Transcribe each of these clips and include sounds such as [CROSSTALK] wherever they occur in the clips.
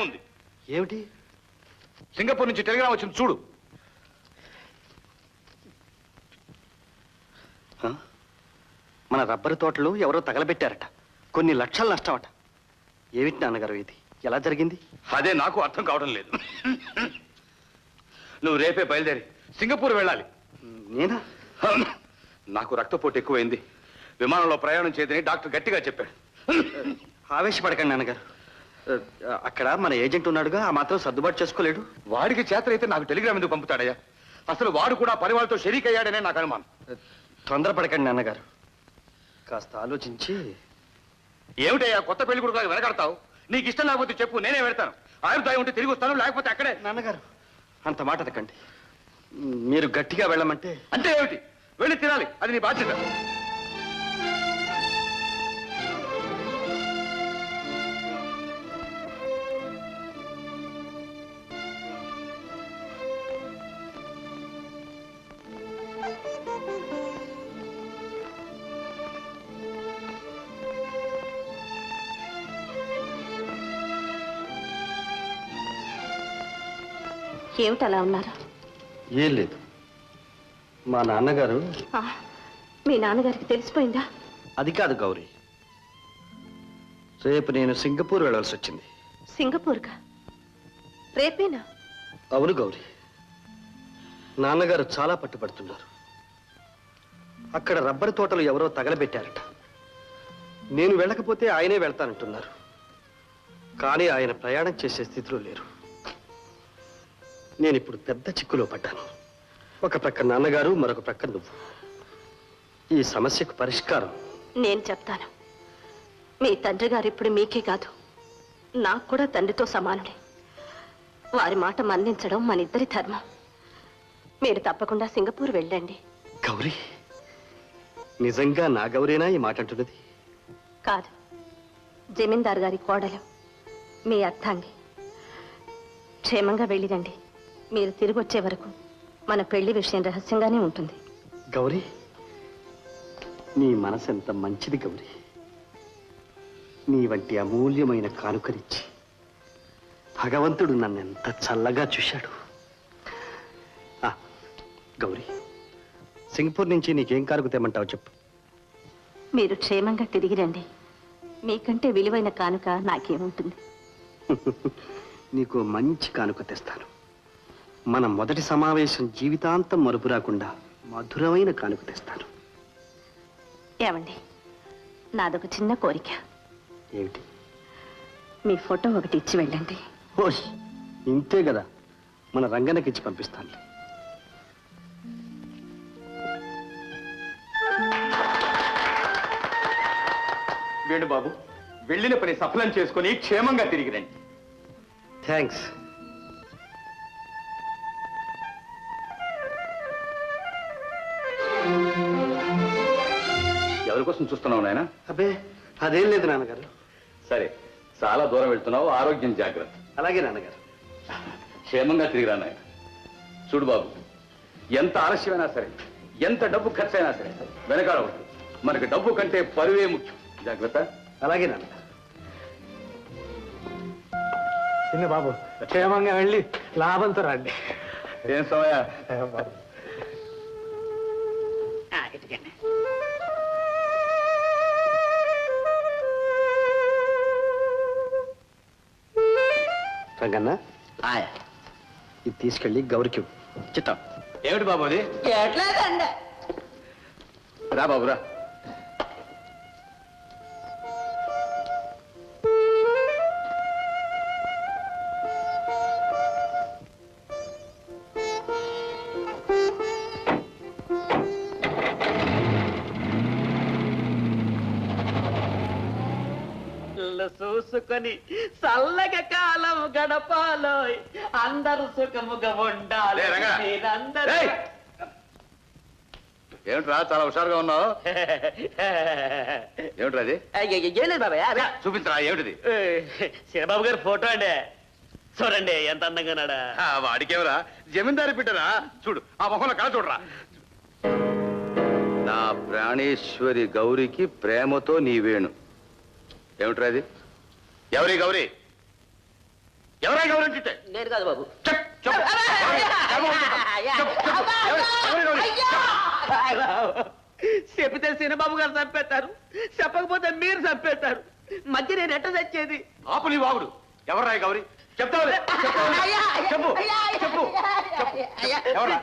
ఉంది. ఏమిటి? సింగపూర్ నుంచి టెలిగ్రామ్ వచ్చింది చూడు? మన రబ్బరు తోటలు ఎవరో తగలబెట్టారట. కొన్ని లక్షల నష్టమట. ఏమిటి నాన్నగారు ఇది? ఎలా జరిగింది? అదే నాకు అర్థం కావడం లేదు. నువ్వు రేపే బయలుదేరి సింగపూర్ వెళ్ళాలి. నేనా? నాకు రక్తపోటు ఎక్కువైంది. విమానంలో ప్రయాణం చేయదని డాక్టర్ గట్టిగా చెప్పాడు. ఆవేశపడకండి నాన్నగారు. అక్కడ మన ఏజెంట్ ఉన్నాడుగా ఆ మాత్రం సర్దుబాటు చేసుకోలేడు. వాడికి చేతనైతే నాకు టెలిగ్రామ్ ఎందుకు పంపుతాడయ్యా? అసలు వాడు కూడా పరివాళ్ళతో షరీక్ అయ్యాడనే నాకు అనుమానం. తొందరపడకండి నాన్నగారు. కాస్త ఆలోచించి. ఏమిటయ్యా కొత్త పెళ్ళి కొడుకు వెనకడతావు? నీకు ఇష్టం లేకపోతే చెప్పు నేనే వెళ్తాను. ఆయుర్దాయం ఉంటే తిరిగి వస్తాను లేకపోతే అక్కడే. నాన్నగారు అంత మాట అనకండి మీరు గట్టిగా వెళ్ళమంటే. అంటే ఏమిటి? వెళ్ళి తినాలి అది నీ బాధ్యత. ఏమిటి అలా ఉన్నారు? ఏం లేదు. మా నాన్నగారు ఆ, మీ నాన్నగారికి తెలిసిపోయిందా? అది కాదు గౌరీ. రేపు నేను సింగపూర్ వెళ్ళవలసి వచ్చింది. సింగపూర్గా రేపేనా? అవును గౌరీ. నాన్నగారు చాలా పట్టుబడుతున్నారు. అక్కడ రబ్బరు తోటలు ఎవరో తగలబెట్టారట. నేను వెళ్ళకపోతే ఆయనే వెళ్తానంటున్నారు. కానీ ఆయన ప్రయాణం చేసే స్థితిలో లేరు. నేను ఇప్పుడు పెద్ద చిక్కులో పడ్డాను. ఒక ప్రక్క నాన్నగారు మరొక ప్రక్క నువ్వు. ఈ సమస్యకు పరిష్కారం. నేను చెప్తాను. మీ తండ్రి గారు ఇప్పుడు మీకే కాదు. నాకు కూడా తండ్రితో సమానుడే. వారి మాట మన్నించడం మన ఇద్దరి ధర్మం. మీరు తప్పకుండా సింగపూర్ వెళ్ళండి. గౌరీ నిజంగా నా గౌరీనా ఈ మాట అంటున్నది? కాదు. జమీందార్ గారి కోడలు మీ అర్థాంగి క్షేమంగా వెళ్ళిరండి. మీరు తిరిగి వచ్చే వరకు మన పెళ్ళి విషయం రహస్యంగానే ఉంటుంది. గౌరీ నీ మనసు ఎంత మంచిది గౌరీ. నీ వంటి అమూల్యమైన కానుకనిచ్చి భగవంతుడు నన్ను ఎంత చల్లగా చూశాడు. గౌరీ సింగపూర్ నుంచి నీకేం కానుక తెమ్మంటావు చెప్పు. మీరు క్షేమంగా తిరిగి రండి. మీకంటే విలువైన కానుక నాకేముంటుంది? [LAUGHS] నీకు మంచి కానుక తెస్తాను. మన మొదటి సమావేశం జీవితాంతం మరుపు రాకుండా మధురమైన కానుక తెస్తాను. ఏమండి నాదొక చిన్న కోరిక. ఏమిటి? మీ ఫోటో ఒకటి ఇచ్చి వెళ్ళండి. ఓష్ ఇంతే కదా. మన రంగనకి ఇచ్చి పంపిస్తాను వేణు బాబు వెళ్ళిన పని సఫలం చేసుకుని క్షేమంగా తిరిగి రండి థ్యాంక్స్ కోసం చూస్తున్నావు నాయన? అబ్బే అదేం లేదు నాన్నగారు. సరే చాలా దూరం వెళ్తున్నావు ఆరోగ్యం జాగ్రత్త. అలాగే నాన్నగారు. క్షేమంగా తిరిగిరా నాయన. చూడు బాబు ఎంత ఆలస్యమైనా సరే ఎంత డబ్బు ఖర్చైనా సరే వెనకాడవద్దు మనకి డబ్బు కంటే పరువే ముఖ్యం. జాగ్రత్త. అలాగే నాన్నగారు. చిన్న బాబు క్షేమంగా వెళ్ళి లాభంతో రండి. ఏం సమయ రంగన్న. ఇది తీసుకెళ్ళి గౌరికి చిత్తం. ఏమిటి బాబు అది? రా బాబు ఇల్లు చూసుకొని చల్లగా కాలం గడపాలోయ్. అందరూ సుఖముగా ఉండాలి. లే, రంగా. మీరందరూ ఏయ్! ఏమిట్రా చాలా హుషారుగా ఉన్నావు? [LAUGHS] ఏమిట్రా అది ఏం లేదు బాబాయ్ అదే. చూపించరా ఏమిటిది? ఏ, చిన్నబాబు గారి ఫోటో అండి. చూడండి ఎంత అందంగా ఉన్నాడా. ఆ, వాడికేమరా? జమీందారి బిడ్డరా? చూడు ఆ మొహంలో కళ చూడరా. నా ప్రాణేశ్వరి గౌరికి ప్రేమతో నీ వేణు. ఏమిట్రా అది ఎవరి గౌరీ? ఎవరై గౌరీ అంటే నేను కాదు బాబు. చెప్ చెప్పు. ఎవరు? ఎవరు ఉంటారు? చెప్పు, చెప్పు. ఎవరు? ఎవరు గౌరీ? చెప్తే సినిబాబు గారు చంపేస్తారు. చెప్పకపోతే మీరు చంపేస్తారు. మధ్య నేను ఎట్ట చచ్చేది? ఆపు నీ వాగుడు ఎవరాయి గౌరీ? చెప్తావులే. చెప్పు చెప్పు?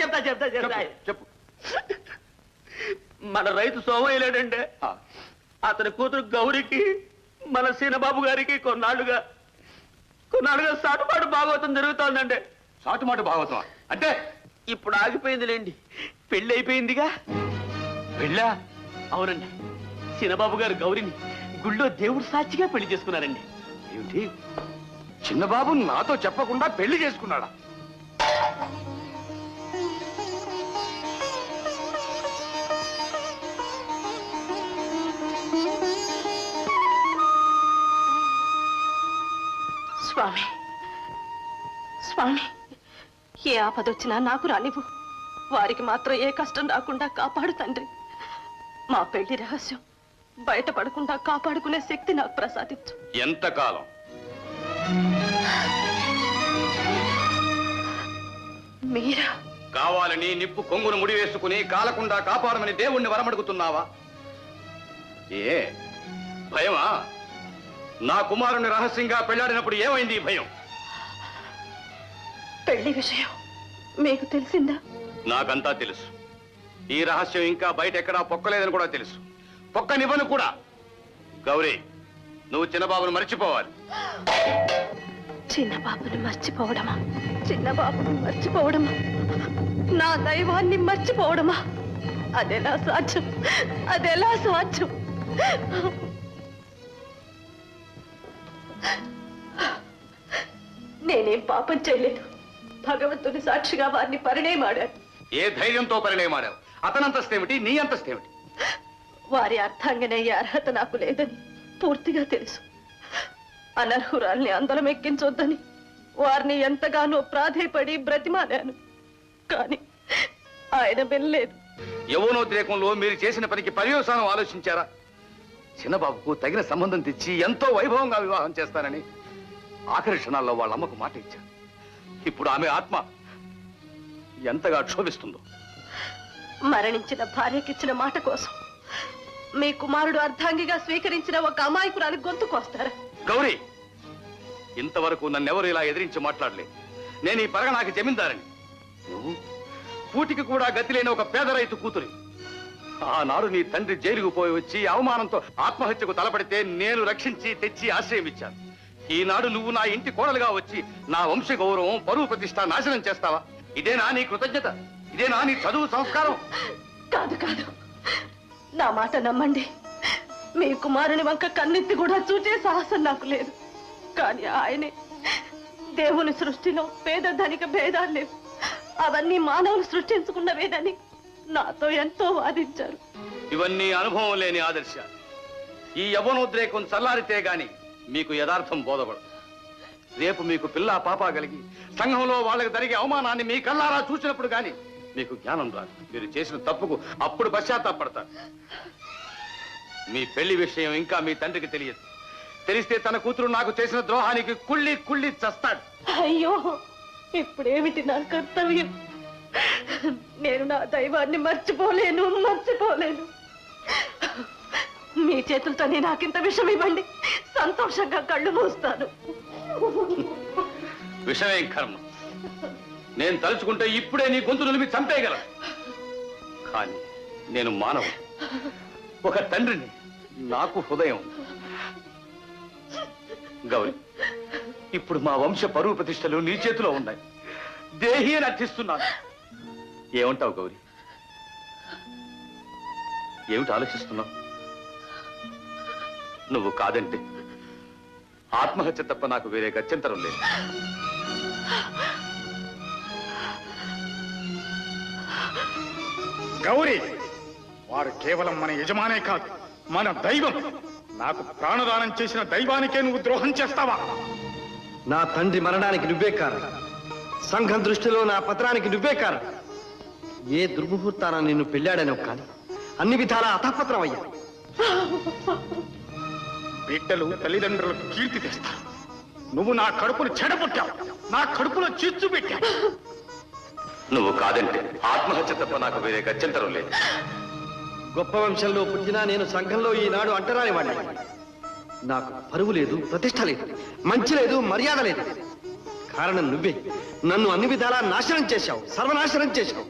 చెప్తా చెప్తా చెప్తా. చెప్పు చెప్పు. మన రైతు సోమయ్య లేడంటే ఆ, అతని కూతురు గౌరికి మన సీనబాబు గారికి కొన్నాళ్ళుగా కొన్నాళ్ళుగా సాటుపాటు భాగవతం జరుగుతోందండి. సాటుమాట భాగవతం అంటే? ఇప్పుడు ఆగిపోయిందిలేండి. పెళ్ళి అయిపోయిందిగా. వెళ్ళా అవునండి. సీనబాబు గారు గౌరిని గుళ్ళో దేవుడు సాక్షిగా పెళ్ళి చేసుకున్నారండి. ఏమిటి? చిన్నబాబు నాతో చెప్పకుండా పెళ్ళి చేసుకున్నాడా? స్వామి. స్వామి ఏ ఆపదొచ్చినా నాకు రానివ్వు. వారికి మాత్రం ఏ కష్టం రాకుండా కాపాడు తండ్రి. మా పెళ్ళి రహస్యం బయటపడకుండా కాపాడుకునే శక్తి నాకు ప్రసాదించు. ఎంతకాలం? మీరా? కావాలని నిప్పు కొంగును ముడివేసుకుని కాలకుండా కాపాడమని దేవుణ్ణి వరమడుగుతున్నావా? ఏ భయమా? నా కుమారుని రహస్యంగా పెళ్ళాడినప్పుడు ఏమైంది ఈ భయం? పెళ్ళి విషయం మీకు తెలిసిందా? నాకంతా తెలుసు. ఈ రహస్యం ఇంకా బయట ఎక్కడా పొక్కలేదని కూడా తెలుసు. పొక్కనివ్వను కూడా. గౌరీ నువ్వు చిన్నబాబును మర్చిపోవాలి. చిన్న బాబుని మర్చిపోవడమా? చిన్న బాబుని మర్చిపోవడమా? నా దైవాన్ని మర్చిపోవడమా? అదెలా సాధ్యం? అదెలా సాధ్యం? నేనేం పాపం చేయలేదు భగవంతుని సాక్షిగా వారిని పరిణయమాడాను. ఏ ధైర్యంతో పరిణయమాడావు? అతనంతస్తేమిటి నీ అంతస్తేమిటి? వారి అర్థంగనయ్యే అర్హత నాకు లేదని పూర్తిగా తెలుసు. అనర్హురాల్ని అందరం ఎక్కించొద్దని వారిని ఎంతగానో ప్రాధేయపడి బ్రతిమాలాను. కానీ ఆయన వెళ్ళలేదు యవనోద్రేకంలో మీరు చేసిన పనికి పర్యవసానం ఆలోచించారా? చిన్నబాబుకు తగిన సంబంధం తెచ్చి ఎంతో వైభవంగా వివాహం చేస్తానని ఆఖరి క్షణాల్లో వాళ్ళ అమ్మకు మాట ఇచ్చారు. ఇప్పుడు ఆమె ఆత్మ ఎంతగా క్షోభిస్తుందో. మరణించిన భార్యకిచ్చిన మాట కోసం మీ కుమారుడు అర్ధాంగిగా స్వీకరించిన ఒక అమాయకురాలి గొంతు కోస్తారా. గౌరీ ఇంతవరకు నన్నెవరు ఇలా ఎదిరించి మాట్లాడలేదు. నేను ఈ పరగనాకి జమీందారని. నువ్వు? కూటికి కూడా గతి లేని ఒక పేద రైతు కూతురి. ఆనాడు నీ తండ్రి జైలుకు పోయి వచ్చి అవమానంతో ఆత్మహత్యకు తలపడితే నేను రక్షించి తెచ్చి ఆశ్రయం ఇచ్చాను. ఈనాడు నువ్వు నా ఇంటి కోడలుగా వచ్చి నా వంశ గౌరవం పరువు ప్రతిష్ట నాశనం చేస్తావా? ఇదేనా నీ కృతజ్ఞత? ఇదేనా నీ చదువు సంస్కారం? కాదు కాదు. నా మాట నమ్మండి. మీ కుమారుని వంక కన్నెత్తి కూడా చూచే సాహసం నాకు లేదు. కానీ ఆయనే దేవుని సృష్టిలో పేద ధనిక భేదాలు లేవు. అవన్నీ మానవులు సృష్టించుకున్నవేనని నాతో ఎంతో వాదించారు. ఇవన్నీ అనుభవం లేని ఆదర్శాలు ఈ యవనోద్రేకం చల్లారితే గాని మీకు యథార్థం బోధపడదు. రేపు మీకు పిల్ల పాప కలిగి సంఘంలో వాళ్ళకి జరిగే అవమానాన్ని మీ కల్లారా చూసినప్పుడు కానీ మీకు జ్ఞానం రాదు. మీరు చేసిన తప్పుకు అప్పుడు పశ్చాత్తాపడతారు. మీ పెళ్ళి విషయం ఇంకా మీ తండ్రికి తెలియదు. తెలిస్తే తన కూతురు నాకు చేసిన ద్రోహానికి కుళ్ళి కుళ్ళి చస్తాడు. అయ్యో ఇప్పుడేమిటి నా కర్తవ్యం? నేను నా దైవాన్ని మర్చిపోలేను మర్చిపోలేను. మీ చేతులతోనే నాకింత విషం ఇవ్వండి. సంతోషంగా కళ్ళు మూస్తాను. విషయం కర్మ? నేను తలుచుకుంటే ఇప్పుడే నీ గొంతు నిలిపి చంపేయగలను. కానీ నేను మానవ ఒక తండ్రిని నాకు హృదయం గౌరీ గౌరి ఇప్పుడు మా వంశ పరువు ప్రతిష్టలు నీ చేతిలో ఉన్నాయి. దేహి అని అర్థిస్తున్నాను. ఏమంటావు గౌరి? ఏమిటి ఆలోచిస్తున్నావు? నువ్వు కాదంటే ఆత్మహత్య తప్ప నాకు వేరే గత్యంతరం లేదు. గౌరీ వారు కేవలం మన యజమానే కాదు మన దైవం. నాకు ప్రాణదానం చేసిన దైవానికే నువ్వు ద్రోహం చేస్తావా? నా తండ్రి మరణానికి నువ్వే కారణం. సంఘం దృష్టిలో నా పత్రానికి నువ్వే కారణం. ఏ దుర్ముహూర్తాన నిన్ను పెళ్ళాడనో కానీ అన్ని విధాలా అతపత్రం అయ్యా బిడ్డలు తల్లిదండ్రులకు కీర్తి తెస్తారు. నువ్వు నా కడుపును చెడబుట్టావు నా కడుపులో చిచ్చు పెట్టావు. నువ్వు కాదంటే ఆత్మహత్య తప్ప నాకు వేరే గత్యంతరం లేదు. గొప్ప వంశంలో పుట్టినా నేను సంఘంలో ఈనాడు అంటరాని వాడిని నాకు పరువు లేదు ప్రతిష్ట లేదు మంచి లేదు మర్యాద లేదు. కారణం నువ్వే. నన్ను అన్ని విధాలా నాశనం చేశావు సర్వనాశనం చేశావు.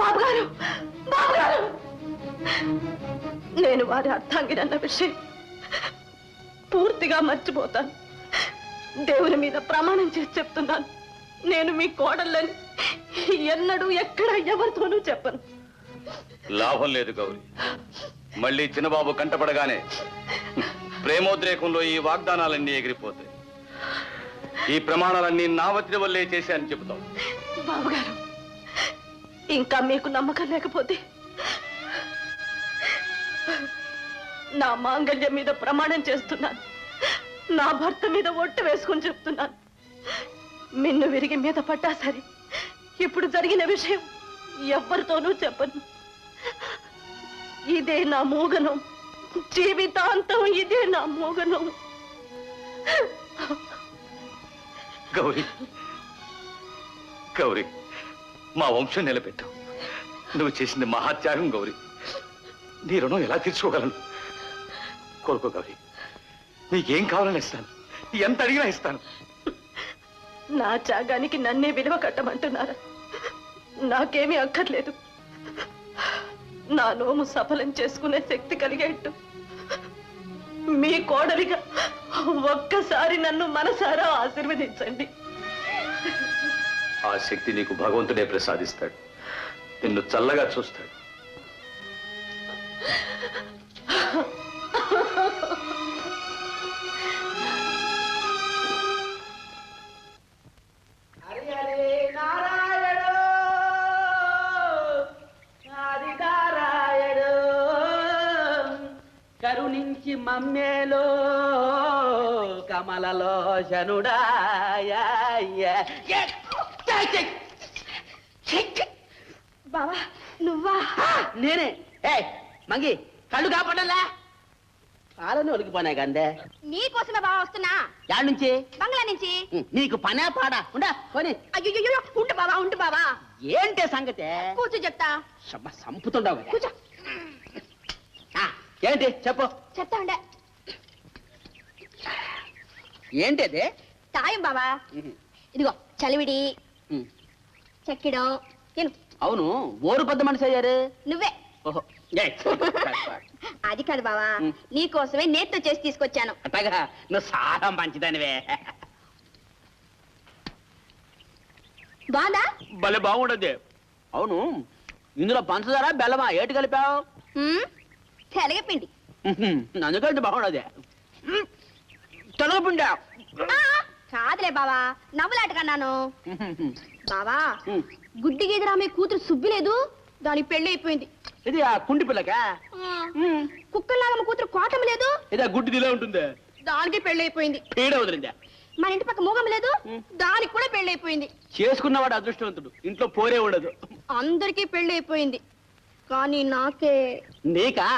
బాబుగారు బాబుగారు! నేను వారి అర్థాంగినన్న విషయం పూర్తిగా మర్చిపోతాను. దేవుని మీద ప్రమాణం చేసి చెప్తున్నాను. నేను మీ కోడళ్ళని ఎన్నడూ ఎక్కడ ఎవరితోనూ చెప్పను. లాభం లేదు గౌరి. మళ్ళీ చిన్నబాబు కంటపడగానే ప్రేమోద్రేకంలో ఈ వాగ్దానాలన్నీ ఎగిరిపోతాయి. ఈ ప్రమాణాలన్నీ నా ఒత్తిడి వల్లే చేశానని చెబుతాం బాబుగారు ఇంకా మీకు నమ్మకం లేకపోతే నా మాంగళ్యం మీద ప్రమాణం చేస్తున్నాను. నా భర్త మీద ఒట్టు వేసుకుని చెప్తున్నాను. మిన్ను విరిగి మీద పట్టా సరే ఇప్పుడు జరిగిన విషయం ఎవ్వరితోనూ చెప్పను. ఇదే నా మూగనం. జీవితాంతం ఇదే నా మూగనం. గౌరీ గౌరీ మా వంశం నిలబెట్టావు నువ్వు చేసింది మహాత్యాగం గౌరీ. నీ రుణం ఎలా తీర్చుకోగలను? కోరుకో గౌరీ నీకేం కావాలని ఇస్తాను? ఎంత అడిగినా ఇస్తాను. నా త్యాగానికి నన్నే విలువ కట్టమంటున్నారా? నాకేమీ అక్కర్లేదు. నా నోము సఫలం చేసుకునే శక్తి కలిగేట్టు మీ కోడలిగా ఒక్కసారి నన్ను మనసారా ఆశీర్వదించండి. ఆ శక్తి నీకు భగవంతుడే ప్రసాదిస్తాడు. నిన్ను చల్లగా చూస్తాడు. కరుణించి మమ్మేలో కమలలో బావా నువ్వా? నేనే. ఏ మంగి కళ్ళు కాపడలా? పాలని ఒలికిపోనాయి కందే నీకోసమే బాగా వస్తున్నా. యాడ్ నుంచి? బంగ్లా నుంచి. ఉం, నీకు పనే పాడా? ఉండా కొని అయ్యో ఉంటు బావా ఉంటు బావా. ఏంటే సంగతే? కూర్చో చెప్తా. శబ్బ సంపుతుండవు కదా. కూర్చో. ఆ, ఏంటి? చెప్పు. చెప్తా ఉండే. ఏంటి అది? తాయం బావా. ఉహు. ఇదిగో చలివిడి ఉం. చెక్కిడం తిను. అవును ఓరు పెద్ద మనిషి అయ్యారు. నువ్వే. ఓహో. ఏయ్, అది కాదు బావా. ఉం. నీకోసమే నేత్తో చేసి తీసుకొచ్చాను. అట్టగా నువ్వు చాలా మంచిదానివే బాదా భలే బాగుండదు అవును. ఇందులో పంచదార బెల్లమా ఏటి కలిపావు? తెలగపిండి అందుకంటే బాగుండదు తెలగపిండా ఆ, కాదులే బావా. నవ్వులాట కన్నాను. బావా ఉం. గుడ్డి గీదరా మీ కూతురు సుబ్బి లేదు దాని పెళ్ళి అయిపోయింది. ఇది ఆ కుండి పిల్లక? కుక్కల్లాగా మా కూతురు కోటం లేదు. ఇది ఆ గుడ్డి దిలే ఉంటుంది? దానికి పెళ్ళి అయిపోయింది. పీడ వదిలిందా? మన ఇంటి పక్క మూగం లేదు. దానికి కూడా పెళ్ళి అయిపోయింది. చేసుకున్నవాడు అదృష్టవంతుడు. ఇంట్లో పోరే ఉండదు. అందరికీ పెళ్ళి అయిపోయింది. కానీ నాకే నీకా?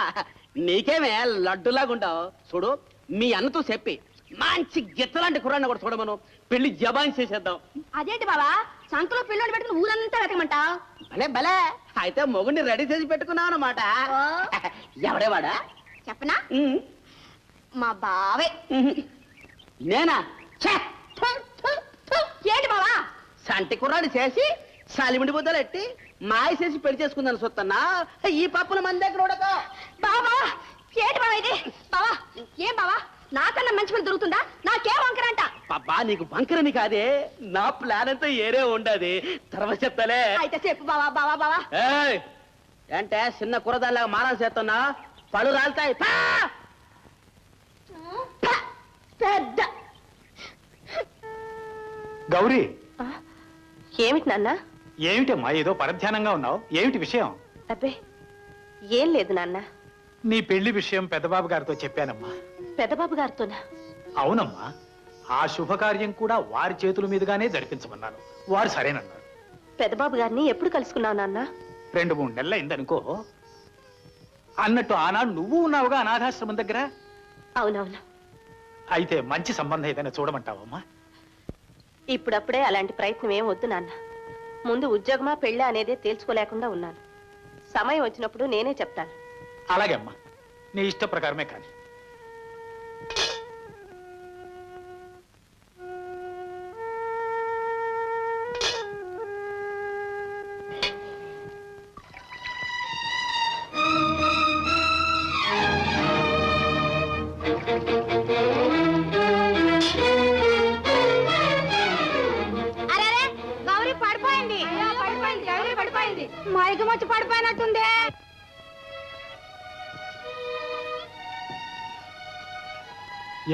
నీకేమే లడ్డులాగా ఉంటావు చూడు మీ అన్నతో చెప్పి మంచి గిత్తలాంటి కుర్రాన్ని కూడా చూడమను. పెళ్ళి జబాన్ చేసేద్దాం. అదేంటి బావా? సంకలో పెళ్ళోడు పెట్టుకుని ఊరంతా వెతకమంటావు? భలే భలే. అయితే మొగుడిని రెడీ చేసి పెట్టుకున్నావు అనమాట. ఎవడేవాడా? చెప్పనా? మా బావే. నేనా. ఏంటి బావా? సంటి కుర్రాడు చేసి సాలిమిడి బుద్ధలు ఎట్టి మాయ చేసి పెళ్ళి చేసుకుందని సొత్తన్నా. ఈ పప్పుల మన దగ్గర ఉడక. బావా ఏంటి బావా ఇది? బావా ఏం బావా? నాకన్నా మంచి పిల్ల దొరుకుతుందా? నాకేం వంకరంట పాపా నీకు వంకరని కాదే నా ప్లాన్ అంతా ఏరే ఉండదు. తర్వాత చెప్తాలే. అయితే చెప్పు బావా బావా బావా. ఏయ్! ఏంటే చిన్న కూరదాల్లాగా మారాలు చేస్తున్నా? పళ్ళు రాలుతాయి! ప, పెద్ద. గౌరీ! ఏమిటి నాన్న? ఏమిటమ్మా ఏదో పరధ్యానంగా ఉన్నావు? ఏమిటి విషయం? అబ్బే ఏం లేదు నాన్న. నీ పెళ్ళి విషయం పెద్దబాబు గారితో చెప్పానమ్మా. పెద్దబాబు గారితోనా? అవునమ్మా. ఆ శుభకార్యం కూడా వారి చేతుల మీదుగానే జరిపించమన్నాను. వారు సరేనన్నారు. పెద్దబాబు గారిని ఎప్పుడు కలుసుకున్నావు నాన్న? రెండు మూడు నెలలు అయిందనుకో అన్నట్టు ఆనాడు నువ్వు ఉన్నావుగా అనాథాశ్రమం దగ్గర? అవునవును. అయితే మంచి సంబంధం ఏదైనా చూడమంటావమ్మా? ఇప్పుడప్పుడే అలాంటి ప్రయత్నం ఏం వద్దు నాన్న. ముందు ఉద్యోగమా పెళ్ళా అనేదే తేల్చుకోలేకుండా ఉన్నాను. సమయం వచ్చినప్పుడు నేనే చెప్తాను. అలాగే అమ్మా. నీ ఇష్ట ప్రకారమే కానీ.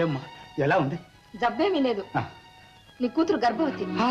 ఏమ్మా ఎలా ఉంది? జబ్బేమీ లేదు. నీ కూతురు గర్భవతి.